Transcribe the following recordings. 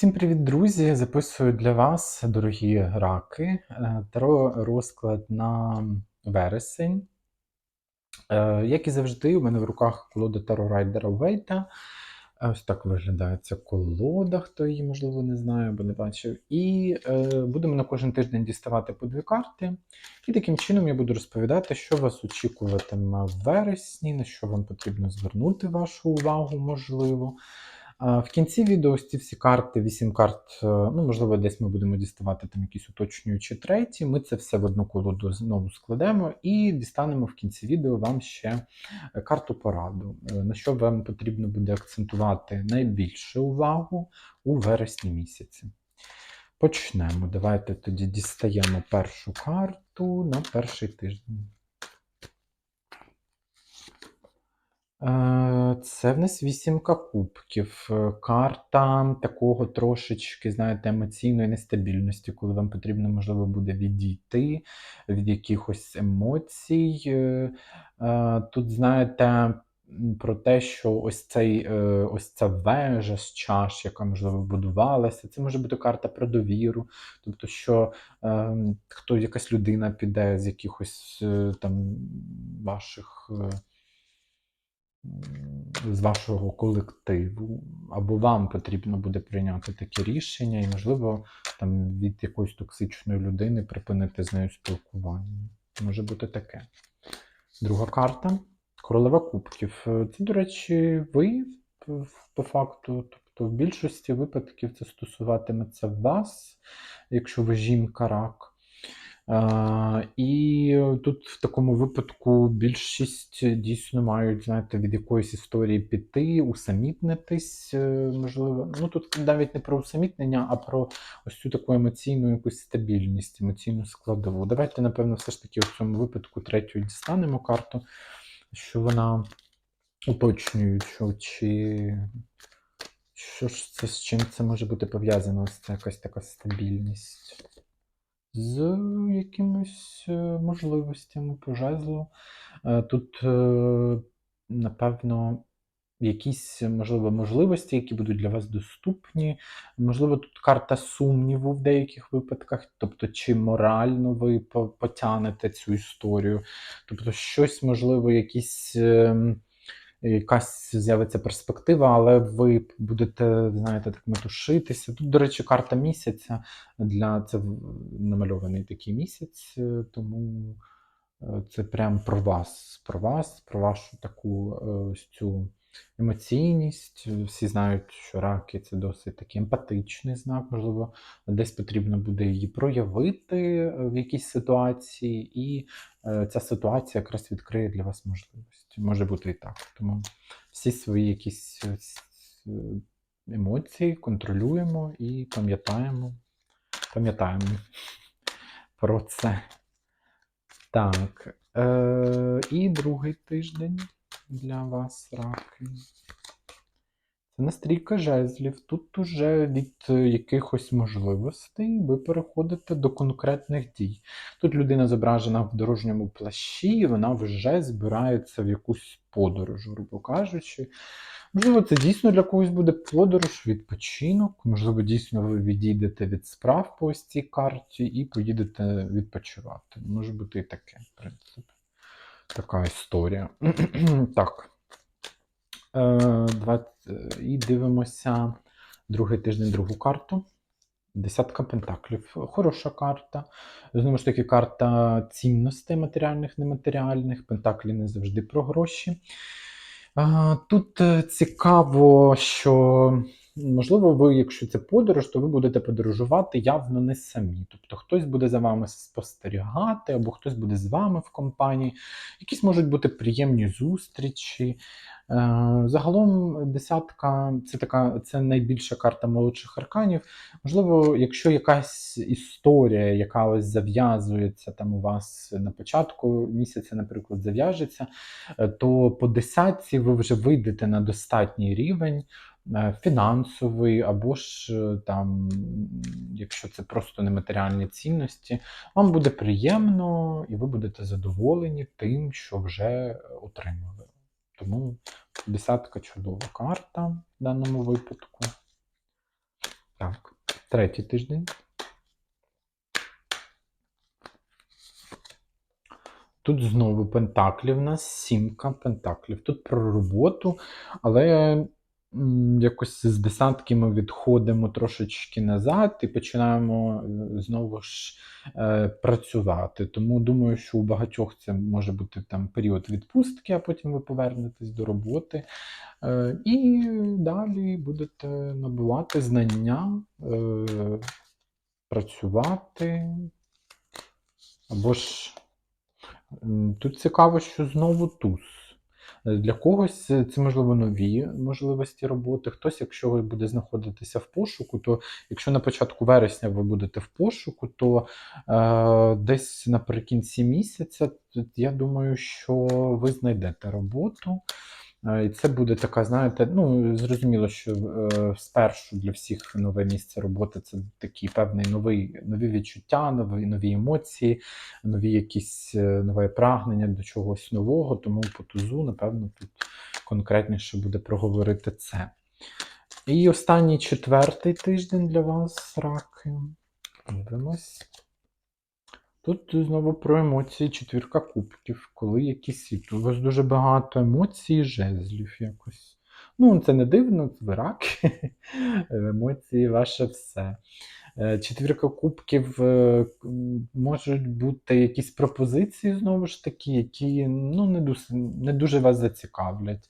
Всім привіт, друзі! Записую для вас, дорогі раки, е, таро розклад на вересень. Е, Як і завжди, у мене в руках колода Таро Райдера Вейта. Ось так виглядає ця колода, хто її, можливо, не знає або не бачив. І е, будемо на кожен тиждень діставати по дві карти. І таким чином я буду розповідати, що вас очікуватиме в вересні, на що вам потрібно звернути вашу увагу, можливо. В кінці відео ці всі карти, 8 карт, е, ну, можливо, десь ми будемо діставати там якісь уточнюючі треті. Ми це все в одну колоду знову складемо і дістанемо в кінці відео вам ще е, карту пораду, е, на що вам потрібно буде акцентувати найбільше увагу у вересні місяці. Почнемо. Давайте тоді дістаємо першу карту на перший тиждень. Е, Це в нас вісімка кубків. Е, Карта такого трошечки, знаєте, емоційної нестабільності, коли вам потрібно, можливо, буде відійти від якихось емоцій. Е, е, Тут, знаєте, про те, що ось цей е, ось ця вежа з чаш, яка, можливо, будувалася, це може бути карта про довіру. Тобто, що е, хто якась людина піде з якихось е, там ваших. е, з вашого колективу, або вам потрібно буде прийняти таке рішення, і, можливо, там від якоїсь токсичної людини припинити з нею спілкування. Може бути таке. Друга карта королева кубків. Це, до речі, ви по факту. Тобто, в більшості випадків це стосуватиметься вас, якщо ви жінка рак. І тут в такому випадку більшість дійсно мають, знаєте, від якоїсь історії піти, усамітнитись, е, можливо. Ну тут навіть не про усамітнення, а про ось цю таку емоційну якусь стабільність, емоційну складову. Давайте, напевно, все ж таки в цьому випадку третю дістанемо карту, що вона уточнює, що чи. Що ж це з чим це може бути пов'язано? Ось це якась така стабільність з якимись е, можливостями по жезлу. Е, Тут, е, напевно, якісь, можливо, можливості, які будуть для вас доступні. Можливо, тут карта сумніву в деяких випадках, тобто, чи морально ви по- потягнете цю історію. Тобто, щось, можливо, якісь. Якась з'явиться перспектива, але ви будете, знаєте, так метушитися. Тут, до речі, карта місяця для це намальований такий місяць, е, тому е, це прям про вас, про вас, про вашу таку е, ось цю емоційність. Всі знають, що раки це досить такий емпатичний знак, можливо, десь потрібно буде її проявити в якійсь ситуації, і е, ця ситуація якраз відкриє для вас можливості. Може бути і так. Тому всі свої якісь е, е, емоції контролюємо і пам'ятаємо. Пам'ятаємо про це. Так. Е, і другий тиждень для вас, раки. Це настрійка жезлів. Тут уже від е, якихось можливостей ви переходите до конкретних дій. Тут людина зображена в дорожньому плащі, і вона вже збирається в якусь подорож, грубо кажучи. Можливо, це дійсно для когось буде подорож, відпочинок. Можливо, дійсно ви відійдете від справ по ось цій карті і поїдете відпочивати. Може бути і таке, в принципі. Така історія. так. Е, 20, і дивимося другий тиждень, другу карту. Десятка пентаклів. Хороша карта. Знову ж таки, карта цінностей матеріальних, нематеріальних. Пентаклі не завжди про гроші. А, Тут е, цікаво, що можливо, ви, якщо це подорож, то ви будете подорожувати явно не самі. Тобто хтось буде за вами спостерігати, або хтось буде з вами в компанії. Якісь можуть бути приємні зустрічі. Е, Загалом десятка це така це найбільша карта молодших арканів. Можливо, якщо якась історія, яка ось зав'язується там у вас на початку місяця, наприклад, зав'яжеться, е, то по десятці ви вже вийдете на достатній рівень. Е, Фінансовий, або ж е, там, якщо це просто нематеріальні цінності, вам буде приємно і ви будете задоволені тим, що вже отримали. Тому десятка чудова карта в даному випадку. Так, третій тиждень. Тут знову пентаклі в нас, сімка пентаклів. Тут про роботу, але якось з десятки ми відходимо трошечки назад і починаємо е, знову ж е, працювати. Тому думаю, що у багатьох це може бути там період відпустки, а потім ви повернетесь до роботи. Е, і далі будете набувати знання, е, працювати. Або ж тут цікаво, що знову туз. Е, Для когось це, це, можливо нові можливості роботи. Хтось, якщо ви буде знаходитися в пошуку, то якщо на початку вересня ви будете в пошуку, то е, десь наприкінці місяця, я думаю, що ви знайдете роботу. Е, І це буде така, знаєте, ну зрозуміло, що е, спершу для всіх нове місце роботи це такий певний новий, нові відчуття, нові, нові емоції, нові якісь е, нове прагнення до чогось нового. Тому по тузу, напевно, тут конкретніше буде проговорити це. І останній четвертий тиждень для вас, раки. Дивимось. Тут знову про емоції четвірка кубків, коли якісь у вас дуже багато емоцій, жезлів якось. Ну, це не дивно, це ви раки. Емоції ваше все. Е, Четвірка кубків е, можуть бути якісь пропозиції, знову ж таки, які ну, не, дуже, не дуже вас зацікавлять.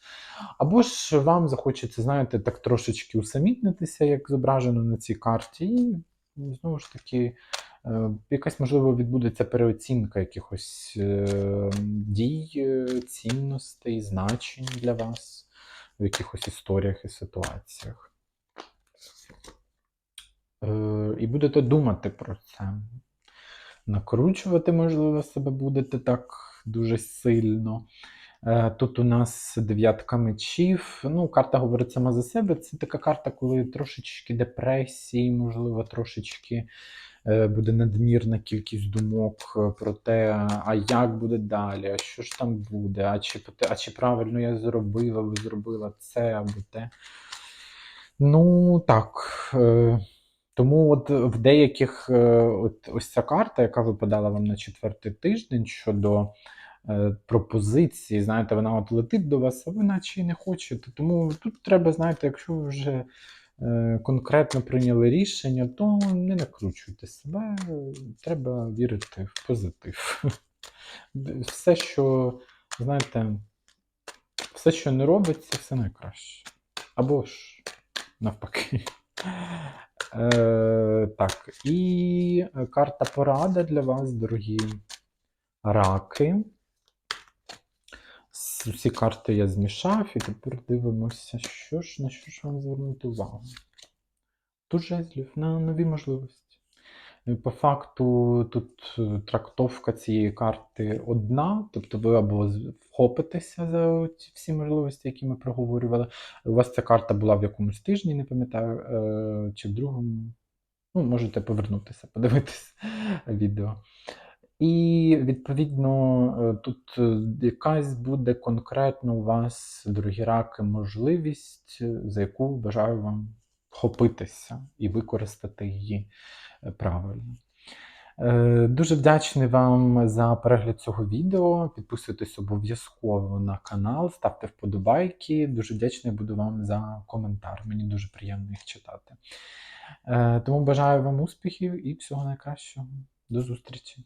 Або ж вам захочеться, знаєте, так трошечки усамітнитися, як зображено на цій карті, і знову ж таки. Е, Якась, можливо, відбудеться переоцінка якихось е, дій, е, цінностей, значень для вас в якихось історіях і ситуаціях. І будете думати про це. Накручувати, можливо, себе будете так дуже сильно. Е, Тут у нас дев'ятка мечів. Ну, карта говорить сама за себе. Це така карта, коли трошечки депресії, можливо, трошечки е, буде надмірна кількість думок е, про те, а як буде далі, а що ж там буде, а чи, а чи правильно я зробила, або зробила це або те. Ну, так. Тому от в деяких, от ось ця карта, яка випадала вам на четвертий тиждень щодо пропозиції, знаєте, вона от летить до вас, а ви наче й не хочете. Тому тут треба, знаєте, якщо ви вже е, конкретно прийняли рішення, то не накручуйте себе, треба вірити в позитив. Все, що, знаєте, все, що не робиться, все найкраще. Або ж навпаки. Е, так, і карта порада для вас, дорогі раки. Всі карти я змішав, і тепер дивимося, що ж, на що ж вам звернути увагу. Тут жезлів на нові можливості. По факту, тут е, трактовка цієї карти одна, тобто ви або вхопитеся за ці всі можливості, які ми проговорювали. У вас ця карта була в якомусь тижні, не пам'ятаю, е, чи в другому. Ну, можете повернутися, подивитись відео. І відповідно е, тут е, якась буде конкретно у вас, дорогі раки, можливість, е, за яку бажаю вам вхопитися і використати її правильно. Дуже вдячний вам за перегляд цього відео. Підписуйтесь обов'язково на канал, ставте вподобайки. Дуже вдячний буду вам за коментар. Мені дуже приємно їх читати. Тому бажаю вам успіхів і всього найкращого. До зустрічі!